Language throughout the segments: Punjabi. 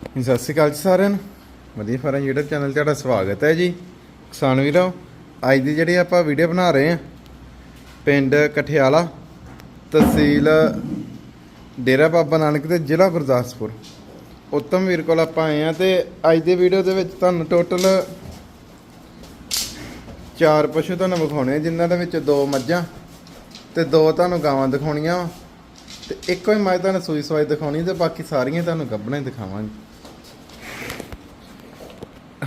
ਜੀ, ਸਤਿ ਸ਼੍ਰੀ ਅਕਾਲ ਜੀ ਸਾਰਿਆਂ ਨੂੰ। ਵਧੀਆ ਫਾਰਮ YouTube ਚੈਨਲ 'ਤੇ ਤੁਹਾਡਾ ਸਵਾਗਤ ਹੈ ਜੀ। ਕਿਸਾਨ ਵੀਰੋ ਅੱਜ ਦੀ ਜਿਹੜੀ ਆਪਾਂ ਵੀਡੀਓ ਬਣਾ ਰਹੇ ਹਾਂ ਪਿੰਡ ਕਠਿਆਲਾ ਤਹਿਸੀਲ ਡੇਰਾ ਬਾਬਾ ਨਾਨਕ ਤੇ ਜ਼ਿਲ੍ਹਾ ਗੁਰਦਾਸਪੁਰ। ਉੱਤਮ ਵੀਰ ਕੋਲ ਆਪਾਂ ਆਏ ਆ ਤੇ ਅੱਜ ਦੀ ਵੀਡੀਓ ਦੇ ਵਿੱਚ ਤੁਹਾਨੂੰ ਟੋਟਲ ਚਾਰ ਪਸ਼ੂ ਤੁਹਾਨੂੰ ਵਿਖਾਉਣੇ ਆ, ਜਿਨ੍ਹਾਂ ਦੇ ਵਿੱਚ ਦੋ ਮੱਝਾਂ ਤੇ ਦੋ ਤੁਹਾਨੂੰ ਗਾਵਾਂ ਦਿਖਾਉਣੀਆਂ ਵਾ। ਤੇ ਇੱਕੋ ਹੀ ਮੱਝ ਤੁਹਾਨੂੰ ਸੂਈ ਸਵਾਈ ਦਿਖਾਉਣੀ ਤੇ ਬਾਕੀ ਸਾਰੀਆਂ ਤੁਹਾਨੂੰ ਗੱਭਣਾ ਹੀ ਦਿਖਾਵਾਂਗੇ।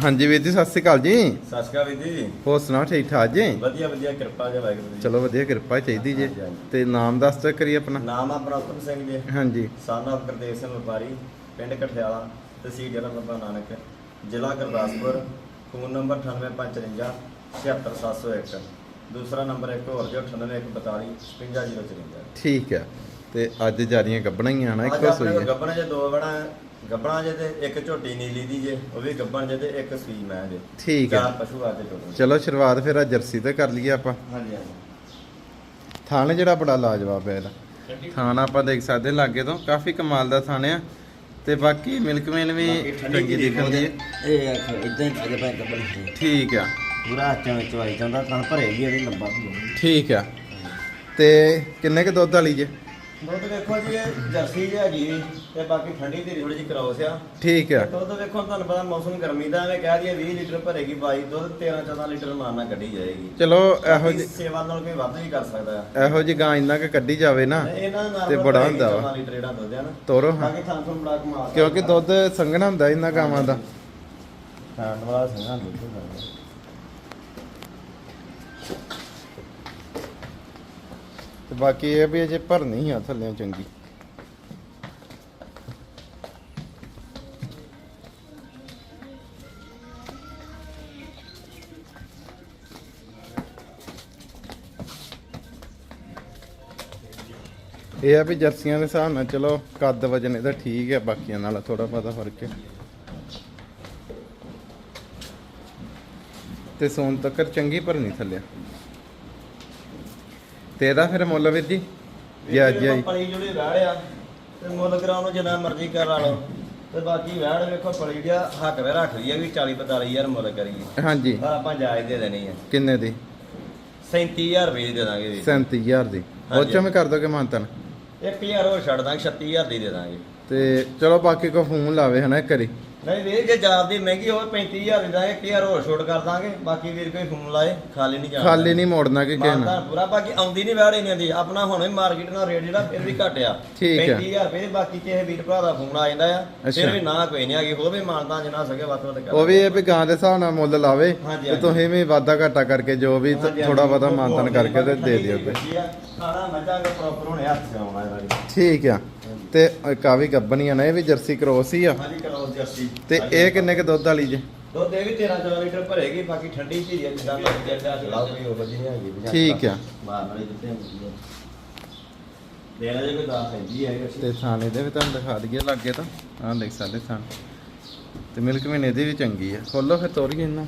ਹਾਂਜੀ ਵੀਰ ਜੀ ਸਤਿ ਸ਼੍ਰੀ ਅਕਾਲ ਜੀ। ਸਤਿ ਸ਼੍ਰੀ ਅਕਾਲ ਵੀਰ ਜੀ। ਹੋਰ ਸੁਣਾਓ ਠੀਕ ਠਾਕ ਜੀ? ਵਧੀਆ ਵਧੀਆ ਕਿਰਪਾ ਜੀ ਵਾਹਿਗੁਰੂ ਜੀ। ਚਲੋ ਵਧੀਆ ਕਿਰਪਾ ਚਾਹੀਦੀ ਜੀ। ਹਾਂਜੀ, ਹਾਂਜੀ। ਤੇ ਨਾਮ ਦੱਸ ਦਿਓ ਕਰੀ ਆਪਣਾ। ਨਾਮ ਆਪਣਾ ਉਤਮ ਸਿੰਘ ਜੀ। ਹਾਂਜੀ। ਸਨ ਆਫ ਗੁਰਦੇਵ ਸਿੰਘ ਵਪਾਰੀ ਪਿੰਡ ਕਠਿਆਲਾ ਤਹਿਸੀਲ ਡੇਰਾ ਬਾਬਾ ਨਾਨਕ ਜ਼ਿਲ੍ਹਾ ਗੁਰਦਾਸਪੁਰ ਫੋਨ ਨੰਬਰ 9855 76701 ਦੂਸਰਾ ਨੰਬਰ ਇੱਕ ਹੋਰ ਜੋ 98142 55054 ਠੀਕ ਹੈ। ਤੇ ਅੱਜ ਜਾਰੀਆਂ ਗੱਭਣਾ ਹੀ ਆਣਾ ਇੱਕੋ ਸੂਈ ਹੈ ਗੱਬਣ ਜੇ ਦੋ ਬਣਾ ਗੱਬਣਾ ਜੇ ਤੇ ਇੱਕ ਝੋਟੀ ਨੀਲੀ ਦੀ ਜੇ ਉਹ ਵੀ ਗੱਬਣ ਜੇ ਤੇ ਇੱਕ ਸੂਈ ਮੈਂ ਜੇ। ਠੀਕ ਹੈ। ਚਾਰ ਪਸ਼ੂ ਅੱਜ ਟੋਟਲ ਚਲੋ ਸ਼ੁਰੂਆਤ ਫਿਰ ਆ ਜਰਸੀ ਤੇ ਕਰ ਲਈਏ ਆਪਾਂ। ਹਾਂਜੀ ਹਾਂਜੀ। ਥਾਣ ਜਿਹੜਾ ਬੜਾ ਲਾਜਵਾਬ ਹੈ ਇਹਦਾ। ਥਾਣ ਆਪਾਂ ਦੇਖ ਸਕਦੇ ਲਾਗੇ ਤੋਂ। ਕਾਫੀ ਕਮਾਲ ਦਾ ਥਾਣ ਆ। ਤੇ ਬਾਕੀ ਮਿਲਕਮੈਨ ਵੀ ਚੰਗੀ ਹੈ। ਇਹ ਆਖ ਇਦਾਂ ਹੀ ਅਜੇ ਭਾਈ ਤੇ ਠੀਕ ਆ। ਪੂਰਾ ਹੱਥਾਂ ਵਿੱਚ ਵਾਈ ਜਾਂਦਾ ਤਾਂ ਭਰੇ ਵੀ ਇਹਦੇ ਲੰਬਾ ਵੀ ਠੀਕ ਆ। ਤੇ ਕਿੰਨੇ ਕ ਦੁੱਧ ਵਾਲੀ ਜੇ? ਦੁੱਧ ਵੇਖੋ ਜੀ ਇਹ ਜਰਸੀ ਜਿਹੀ ਹੈਗੀ ਵੀ ਤੇ ਬਾਕੀ ਠੰਡੀ ਧੀਰੀ ਥੋੜੀ ਜਿਹੀ ਕਰਾਉਸ ਆ ਠੀਕ ਆ। ਦੁੱਧ ਵੇਖੋ ਤੁਹਾਨੂੰ ਪਤਾ ਮੌਸਮ ਗਰਮੀ ਦਾ ਐਵੇਂ ਕਹਿ ਦਈਏ 20 ਲੀਟਰ ਭਰੇਗੀ ਬਾਈ ਦੁੱਧ 13 14 ਲੀਟਰ ਮਾਰਨਾ ਕੱਢੀ ਜਾਏਗੀ। ਚਲੋ ਇਹੋ ਜਿਹੀ ਸੇਵਾ ਨਾਲ ਕੋਈ ਵੱਧ ਵੀ ਕਰ ਸਕਦਾ। ਆ ਇਹੋ ਜਿਹੀ ਗਾਂ ਇੰਨਾ ਕ ਕੱਢੀ ਜਾਵੇ ਨਾ ਤੇ ਬੜਾ ਹੁੰਦਾ ਵਾ। 14 ਲੀਟਰ ਜਿਹੜਾ ਦੁੱਧ ਆ ਨਾ। ਤੋਰੋ ਹਾਂ। ਬਾਕੀ ਥਾਂ ਤੋਂ ਬੜਾ ਕਮਾਲ ਕਿਉਂਕਿ ਦੁੱਧ ਸੰਘਣਾ ਹੁੰਦਾ ਇਹਨਾਂ ਗਾਵਾਂ ਦਾ। ਖਾਣ ਵਾਲਾ ਸੰਗਾ ਦੁੱਧ ਹੁੰਦਾ। ਤੇ ਬਾਕੀ ਇਹ ਵੀ ਅਜੇ ਭਰਨੀ ਆ ਥੱਲੇ ਚੰਗੀ। ਇਹ ਆ ਵੀ ਜਰਸੀਆਂ ਦੇ ਹਿਸਾਬ ਨਾਲ ਚਲੋ ਕੱਦ ਵਜਨ ਇਹਦਾ ਠੀਕ ਹੈ ਬਾਕੀਆਂ ਨਾਲ ਥੋੜਾ ਬਹੁਤਾ ਫ਼ਰਕ ਹੈ ਤੇ ਸੋਨ ਤੱਕਰ ਚੰਗੀ ਭਰਨੀ ਥੱਲੇ। ਤੇ ਇਹਦਾ ਫਿਰ ਮੁੱਲ ਵੀਰ ਜੀ? ਜੀ ਅੱਜ ਆਈ। ਪਲੀ ਜਿਹੜੀ ਵਹਿੜ ਆ ਤੇ ਮੁੱਲ ਕਰਾਉਣ ਨੂੰ ਜਿੰਨਾ ਮਰਜ਼ੀ ਕਰਾ ਲਓ। ਤੇ ਬਾਕੀ ਵਹਿੜ ਵੇਖੋ ਪਲੀ ਜਿਹਾ ਹੱਕ ਵੇ ਰੱਖ ਲਈ ਆ ਵੀ 40 45 ਹਜ਼ਾਰ ਮੁੱਲ ਕਰੀਏ। ਹਾਂਜੀ। ਪਰ ਆਪਾਂ ਜਾਇਜ਼ ਦੇ ਦੇਣੀ ਆ। ਕਿੰਨੇ ਦੀ? 37000 ਰੁਪਏ ਦੀ ਦਾਂਗੇ ਵੀ 37000 ਦੀ। ਉਹ। ਚੋਂ ਮੈਂ ਕਰ ਦੋਗੇ ਮਾਨਤਨ? 1000 ਹੋਰ ਛੱਡ ਦਾਂਗੇ 36000 ਦੀ ਦੇ ਦਾਂਗੇ। ਤੇ ਚਲੋ ਬਾਕੀ ਕੋ ਫੋਨ ਲਾਵੇ ਹਨਾ ਇੱਕ ਵਾਰੀ। ਨਹੀਂ ਵੀਰ ਜੇ ਜਾਬ ਦੀ ਮਹਿੰਗੀ ਹੋਵੇ 35000 ਦੀ ਦਾਂਗੇ 1000 ਹੋਰ ਛੋਟ ਕਰ ਦਾਂਗੇ ਬਾਕੀ ਵੀਰ ਕੋਈ ਫੋਨ ਲਾਏ ਖਾਲੀ ਨਹੀਂ ਜਾਣਾ ਖਾਲੀ ਨਹੀਂ ਮੋੜਨਾ ਕਿ ਕਿਸੇ ਨਾਲ ਪੂਰਾ ਬਾਕੀ ਆਉਂਦੀ ਨਹੀਂ ਵਹਿੜ ਇਹਨਾਂ ਦੀ ਆਪਣਾ ਹੁਣ ਵੀ ਮਾਰਕੀਟ ਨਾਲ ਰੇਟ ਜਿਹੜਾ ਫਿਰ ਵੀ ਘਟਿਆ ਠੀਕ ਹੈ। 35000 ਰੁਪਏ ਬਾਕੀ ਕਿਸੇ ਵੀਰ ਭਰਾ ਦਾ ਫੋਨ ਆ ਜਾਂਦਾ ਆ ਅੱਛਾ। ਫਿਰ ਵੀ ਨਾ ਕੋਈ ਨਹੀਂ ਹੈਗੀ ਹੋਰ ਵੀ ਮਾਨਤਾ ਜਿੰਨਾ ਸਕੇ ਵੱਧ ਤੋਂ ਵੱਧ ਕਰ ਉਹ ਵੀ ਇਹ ਵੀ ਗਾਂ ਦੇ ਹਿਸਾਬ ਨਾਲ ਮੁੱਲ ਲਾਵੇ ਹਾਂਜੀ, ਤੇ ਹਾਂਜੀ। ਤੁਸੀਂ ਵੀ ਵਾਧਾ ਘਾਟਾ ਕਰਕੇ ਜੋ ਵੀ ਹਾਂਜੀ, ਹਾਂਜੀ। ਥੋੜਾ ਬਹੁਤਾ ਮਾਨਤਨ ਕਰਕੇ ਤੇ ਦੇ ਦਿਓ ਆ, ਖਾਣਾ ਮੱਝਾਂ ਦਾ ਪ੍ਰੋਪਰ ਹੁਣੇ ਹੱਥ 'ਚ ਆਉਣਾ ਇਹਦਾ ਵੀ। ਠੀਕ ਆ ਤੇ ਕਾਵੀ ਗੱਬਣੀਆਂ ਨੇ ਇਹ ਵੀ ਜਰਸੀ ਕ੍ਰੋਸ ਹੀ ਆ। ਹਾਂਜੀ ਕਰੋ ਜਰਸੀ। ਤੇ ਇਹ ਕਿੰਨੇ ਕ ਦੁੱਧ ਵਾਲੀ ਜੇ? ਦੁੱਧ ਇਹ ਵੀ 13 14 ਲੀਟਰ ਭਰੇਗੀ ਬਾਕੀ ਠੰਡੀ ਆ, ਜਿੱਦਾਂ ਮਰਜ਼ੀ ਚੱਲਦਾ ਚਲਾਓ ਕੋਈ ਉਹ ਨਹੀਂ ਹੈਗੀ ਵੀ ਠੀਕ ਆ। ਮਾਰਨ ਵਾਲੀ ਜਿੱਥੇ ਹੁੰਦੀ ਆ ਦੇਣਾ ਜੇ ਕੋਈ ਦਾਸ ਹੈਗੀ ਹੈ ਤੇ ਥਾਣੇ ਦੇ ਵੀ ਤੁਹਾਨੂੰ ਦਿਖਾ ਦਈਏ ਲੱਗੇ ਤਾਂ। ਆਹ ਦੇਖ ਸਕਦੇ ਥਾਣ ਤੇ ਮਿਲਕ ਮਹੀਨੇ ਦੀ ਵੀ ਚੰਗੀ ਆ। ਖੋਲੋ ਫਿਰ ਤੋਰੀਏ ਇਹਨਾਂ।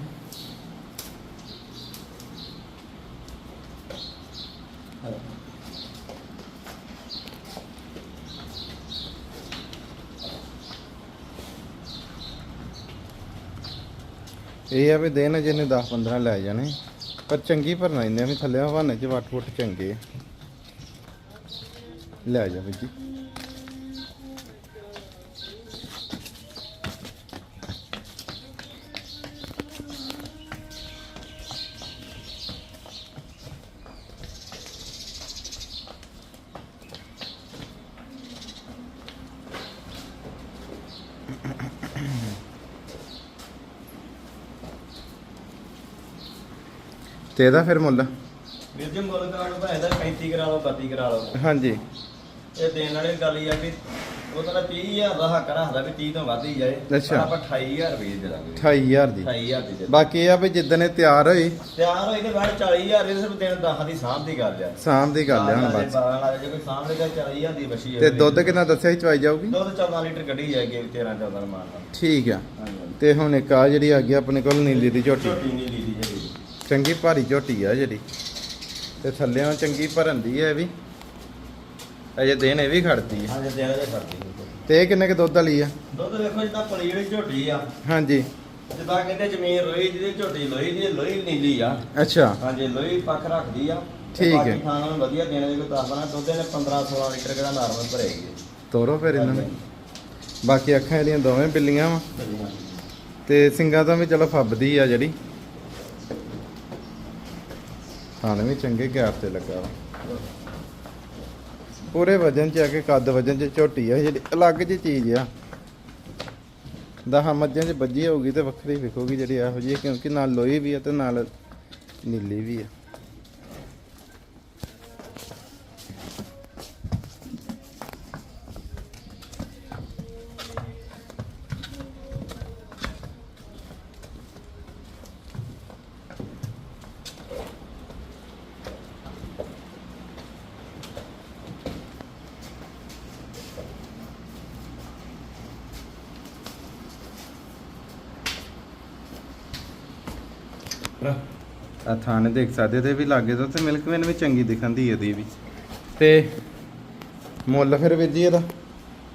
ਇਹ ਆ ਵੀ ਦੇਣ ਜਿਹਨੇ 10 15 ਲੈ ਜਾਣੇ, ਪਰ ਚੰਗੀ ਭਰਨਾ ਇੰਨੇ ਵੀ ਥੱਲੇ ਹਵਾਨੇ ਚ ਵੱਟ ਵੁੱਟ ਚੰਗੇ। ਲੈ ਜਾ ਵੀਰ ਜੀ। ਤੇ ਇਹਦਾ ਫਿਰ ਮੁੱਲ? ਵੀਰ ਜੀ ਮੁੱਲ ਕਰਾ ਲਓ ਭਾਵੇਂ ਦਾ 35 ਕਰਾ ਲਓ 32 ਕਰਾ ਲਓ। ਹਾਂਜੀ। ਇਹ ਦੇਣ ਵਾਲੀ ਗੱਲ ਹੀ ਆ ਵੀ ਉਹ ਤਾਂ 30000 ਦਾ ਹੱਕ ਰੱਖਦਾ ਵੀ 30 ਤੋਂ ਵੱਧ ਹੀ ਜਾਏ ਅੱਛਾ। ਆਪਾਂ 28000 ਰੁਪਏ ਦੇ ਦਾਂਗੇ। 28000 ਦੀ। 28000 ਦੀ ਦੇ ਬਾਕੀ ਇਹ ਆ ਵੀ ਜਿੱਦਣ ਇਹ ਤਿਆਰ ਹੋਈ। ਤਿਆਰ ਹੋਈ ਤੇ ਬਾਅਦ 40000 ਦੇ ਸਿਰਫ ਦਿਨ 10 ਦੀ ਸਾਂਭ ਦੀ ਗੱਲ ਆ। ਸ਼ਾਮ ਦੀ ਗੱਲ ਹੈ ਹੁਣ ਬਸ। ਜੇ ਕੋਈ ਸਾਂਭ ਲੇਗਾ 40000 ਦੀ ਬਸ਼ੀ ਤੇ ਦੁੱਧ ਕਿੰਨਾ ਦੱਸਿਆ ਸੀ ਚਵਾਈ ਜਾਊਗੀ? ਦੁੱਧ 14 ਲੀਟਰ ਕੱਢੀ ਜਾਏਗੀ 13 14 ਮਾਰਨਾ ਠੀਕ ਆ। ਤੇ ਹੁਣ ਇੱਕ ਆ ਜਿਹੜੀ ਆ ਗਈ ਆਪਣੇ ਕੋਲ ਨੀਲੀ ਦੀ ਝੋਟੀ। ਨਹੀਂ ਲੀਦੀ ਜਿਹੜੀ ਚੰਗੀ ਭਾਰੀ ਝੋਟੀ ਆ ਜਿਹੜੀ। ਤੇ ਥੱਲੇੋਂ ਚੰਗੀ ਭਰਨ ਦੀ ਹੈ ਇਹ ਵੀ। ਅਜੇ ਦਿਨ ਇਹ ਵੀ ਖੜਦੀ ਹੈ ਹਾਂ ਜੇ ਜੇ ਫਰਦੀ ਤੇ ਇਹ ਕਿੰਨੇ ਕ ਦੁੱਧ ਵਾਲੀ ਆ? ਦੁੱਧ ਵੇਖੋ ਜਿੱਦਾਂ ਪਲੀ ਜਿਹੜੀ ਝੋਟੀ ਆ। ਹਾਂਜੀ। ਜਿੱਦਾਂ ਕਹਿੰਦੇ ਜ਼ਮੀਨ ਲੋਹੀ ਜਿਹਦੀ ਝੋਟੀ ਲੋਹੀ ਦੀ ਲੋਹੀ ਨੀਲੀ ਆ। ਅੱਛਾ। ਹਾਂਜੀ ਲੋਹੀ ਪੱਖ ਰੱਖਦੀ ਆ। ਤੇ ਠੀਕ ਹੈ। ਬਾਕੀ ਖਾਣਾ ਨੂੰ ਵਧੀਆ ਦੇਣੇ ਦੇ ਕੋਈ ਦੱਸਦਾ ਦੁੱਧ ਨੇ 15 16 ਲੀਟਰ ਕਿਹੜਾ ਨਾਰਮਲ ਭਰੇਗੀ ਤੋਰੋ ਫਿਰ ਇਹਨਾਂ ਨੂੰ। ਬਾਕੀ ਅੱਖਾਂ ਇਹਦੀਆਂ ਦੋਵੇਂ ਬਿੱਲੀਆਂ ਵਾ। ਤੇ ਸਿੰਗਾਂ ਤੋਂ ਵੀ ਚਲੋ ਫੱਬਦੀ ਆ ਜਿਹੜੀ। ਥਾਣ ਵੀ ਚੰਗੇ ਗੈਰ ਤੇ ਲੱਗਾ ਵਾ। ਪੂਰੇ ਵਜਨ ਚ ਆ ਕੇ ਕੱਦ ਵਜਨ ਚ ਝੋਟੀ ਆ, ਜਿਹੜੀ ਅਲੱਗ ਜਿਹੀ ਚੀਜ਼ ਆ। ਦਹਾਂ ਮੱਝਾਂ ਚ ਵੱਜੀ ਹੋਊਗੀ ਤੇ ਵੱਖਰੀ ਵਿਖੂਗੀ ਜਿਹੜੀ ਇਹੋ ਜਿਹੀ, ਕਿਉਂਕਿ ਨਾਲ ਲੋਈ ਵੀ ਆ ਤੇ ਨਾਲ ਨੀਲੀ ਵੀ ਆ। ਆ ਥਾਣੇ ਦੇਖ ਸਕਦੇ ਤੇ ਵੀ ਲਾਗੇ ਤੋਂ ਤੇ ਮਿਲਕ ਵੇਨ ਵੀ ਚੰਗੀ ਦਿਖੰਦੀ ਇਹਦੀ ਵੀ। ਤੇ ਮੁੱਲ ਫਿਰ ਵੀਰ ਜੀ ਇਹਦਾ?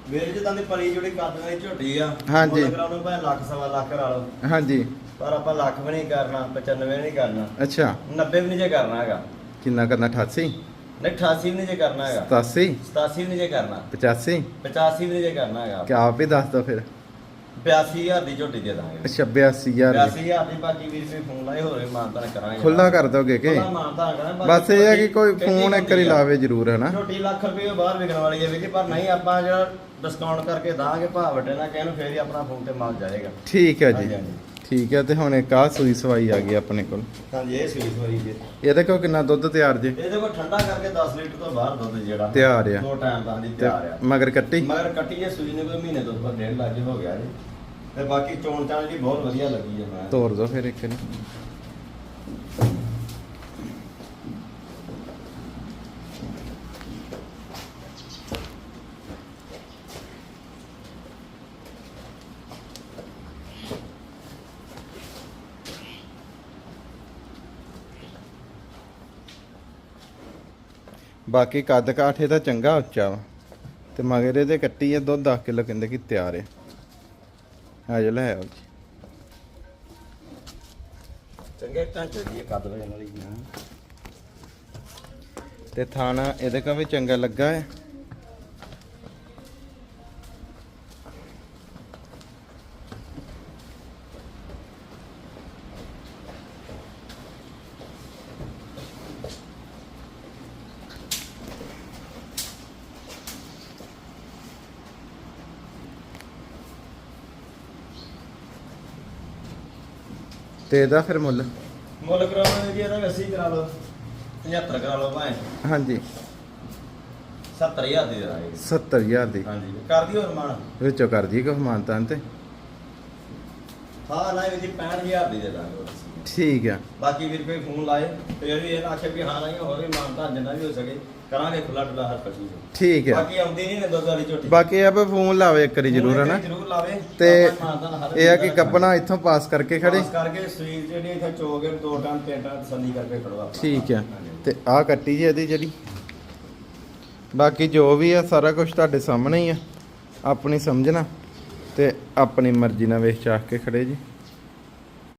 ਮੇਰੇ ਜਿੱਦਾਂ ਦੀ ਪਲੀ ਜਿਹੜੀ ਕੱਦ ਵਾਲੀ ਝੋਟੀ ਆ। ਹਾਂਜੀ। ਮੁੱਲ ਕਰਾਉਣ ਨੂੰ ਭਾਵੇਂ ਲੱਖ ਸਵਾ ਲੱਖ ਕਰਾ ਲਓ। ਹਾਂਜੀ। ਪਰ ਆਪਾਂ ਲੱਖ ਵੀ ਨਹੀਂ ਕਰਨਾ 95 ਵੀ ਨਹੀਂ ਕਰਨਾ। ਅੱਛਾ। 90 ਵੀ ਨਹੀਂ ਜੇ ਕਰਨਾ ਹੈਗਾ। ਕਿੰਨਾ ਕਰਨਾ 88 ਨਹੀਂ 88 ਵੀ ਨਹੀਂ ਜੇ ਕਰਨਾ ਹੈਗਾ। 87 87 ਵੀ ਨਹੀਂ ਜੇ ਕਰਨਾ। 85 85 ਵੀ ਨਹੀਂ ਜੇ ਕਰਨਾ ਹੈਗਾ। ਕਿ ਆਪ ਹੀ ਦੱਸ ਦੋ ਫਿਰ। 82000 ਦੀ ਝੋਟੀ ਦੇ ਦਾਂਗੇ। ਅੱਛਾ 82000 ਦੀ। 82000 ਦੀ ਬਾਕੀ ਵੀਰ ਕੋਈ ਫੋਨ ਲਾਏ ਹੋਰ ਵੀ ਮਾਨਤਾਨ ਕਰਾਂਗੇ। ਖੁੱਲਾ ਕਰ ਦੋਗੇ ਕਿ? ਖੁੱਲਾ ਮਾਨਤਾਨ ਕਰਾਂਗੇ ਬਸ ਇਹ ਹੈ ਕਿ ਕੋਈ ਫੋਨ ਇੱਕ ਵਾਰੀ ਲਾਵੇ ਜ਼ਰੂਰ ਹੈ ਨਾ? ਝੋਟੀ ਲੱਖ ਰੁਪਏ ਬਾਹਰ ਵਿਕਣ ਵਾਲੀ ਹੈ ਵੀਰ ਜੀ ਪਰ ਨਹੀਂ ਆਪਾਂ ਜਿਹੜਾ ਡਿਸਕਾਊਂਟ ਕਰਕੇ ਦਾਂਗੇ ਭਾਅ ਵਟੇ ਨਾ ਕਹਿਣ ਫੇਰ ਹੀ ਆਪਣਾ ਫੋਨ ਤੇ ਮਾਲ ਜਾਏਗਾ। ਠੀਕ ਹੈ ਜੀ। ਠੀਕ ਹੈ ਤੇ ਹੁਣ ਇੱਕ ਆਹ ਸੂਈ ਸਵਾਈ ਆ ਗਈ ਆਪਣੇ ਕੋਲ। ਹਾਂਜੀ ਇਹ ਸਵੀਸ ਵਾਲੀ ਜੀ। ਇਹਦੇ ਕੋਲ ਕਿੰਨਾ ਦੁੱਧ ਤਿਆਰ ਜੇ। ਇਹਦੇ ਕੋਲ ਠੰਡਾ ਕਰਕੇ 10 ਲੀਟਰ ਤੋਂ ਬਾਹਰ ਦੁੱਧ ਜਿਹੜਾ। ਤਿਆਰ ਆ। ਦੋ ਟਾਈਮ ਦਾ ਹਾਂਜੀ ਤਿਆਰ ਆ। ਮਗਰ ਕੱਟੀ। ਮਗਰ ਕੱਟੀ ਜੇ ਸੂਈ ਨੇ ਕੋਈ ਮਹੀਨੇ ਤੋਂ ਉੱਪਰ ਡੇਢ ਲੱਖ ਹੋ ਗਿਆ ਜੀ। ਤੇ ਬਾਕੀ ਚੋਣ ਚਾਣ ਜੀ ਬਹੁਤ ਵਧੀਆ ਲੱਗੀ ਹੈ ਮੈਂ। ਤੋਰ ਦੋ ਫਿਰ ਇੱਕ ਨੇ ਬਾਕੀ ਕੱਦ ਕਾਠੇ ਦਾ ਚੰਗਾ ਉੱਚਾ ਵਾ। ਤੇ ਮਗਰ ਇਹਦੇ ਕੱਟੀ ਆ ਦੁੱਧ 10 ਕਿਲੋ ਕਹਿੰਦੇ ਕਿ ਤਿਆਰ ਹੈ ਆ ਜਾ ਲੈ ਆਓ ਜੀ। ਚੰਗੇ ਟਾਂਚ ਦੀ ਕੱਦ ਵਜਣ ਵਾਲੀ। ਤੇ ਥਾਣਾ ਇਹਦੇ ਕਾ ਵੀ ਚੰਗਾ ਲੱਗਾ ਹੈ ਤੇ ਇਹਦਾ ਫਿਰ ਮੁੱਲ? ਮੁੱਲ ਕਰਾਉਣਾ ਜੀ ਇਹਦਾ 80 ਕਰਾ ਲਓ 75 ਕਰਾ ਲਓ ਭਾਵੇਂ। ਹਾਂਜੀ। 70000 ਦੇ ਦਾਂਗੇ 70000 ਦੀ। ਹਾਂਜੀ ਕਰ ਦਿਓ ਰਮਾਨ ਵਿੱਚੋਂ ਕਰ ਦਈਏ ਕੋ ਮਾਨਤਾਨ ਤੇ? ਹਾਂ ਨਾ ਜੀ 65000 ਦੀ ਦੇ ਦਾਂਗੇ। ਠੀਕ ਆ। ਬਾਕੀ ਵੀਰ ਕੋਈ ਫੋਨ ਲਾਏ ਤੇ ਵੀ ਇਹ ਨਾ ਆਖੇ ਵੀ ਹਾਂ ਨਹੀਂ ਹੋਰ ਵੀ ਮਾਨਤਾ ਜਿੰਨਾ ਵੀ ਹੋ ਸਕੇ ਕਰਾਂਗੇ ਖੁੱਲਾ ਡੁੱਲਾ ਹਰ ਨੂੰ। ਠੀਕ ਆ। ਬਾਕੀ ਆਉਂਦੀ ਨਹੀਂ ਨੇ ਦੁੱਧ ਵਾਲੀ ਝੋਟੀ। ਬਾਕੀ ਇਹ ਆ ਵੀ ਫੋਨ ਲਾਵੇ ਇੱਕ ਵਾਰੀ ਜ਼ਰੂਰ ਹੈ ਨਾ ਜ਼ਰੂਰ ਲਾਵੇ ਤੇ ਇਹ ਆ ਕਿ ਕੱਪਣਾ ਇੱਥੋਂ ਪਾਸ ਕਰਕੇ ਖੜੇ। ਕਰਕੇ ਸਰੀਰ ਜਿਹੜੀ ਇੱਥੇ ਚੋਗੇ ਦੋ ਟਾਂ ਤਿੰਨ ਟਾਂ ਤਸੱਲੀ ਕਰਕੇ ਖੜਵਾ ਠੀਕ ਆ। ਤੇ ਆ ਕੱਟੀ ਜੀ ਇਹਦੀ ਜਿਹੜੀ। ਬਾਕੀ ਜੋ ਵੀ ਆ ਸਾਰਾ ਕੁਝ ਤੁਹਾਡੇ ਸਾਹਮਣੇ ਹੀ ਆ। ਆਪਣੀ ਸਮਝਣਾ ਤੇ ਆਪਣੀ ਮਰਜ਼ੀ ਨਾਲ ਵੇਖ ਚਾਖ ਕੇ ਖੜੇ ਜੀ।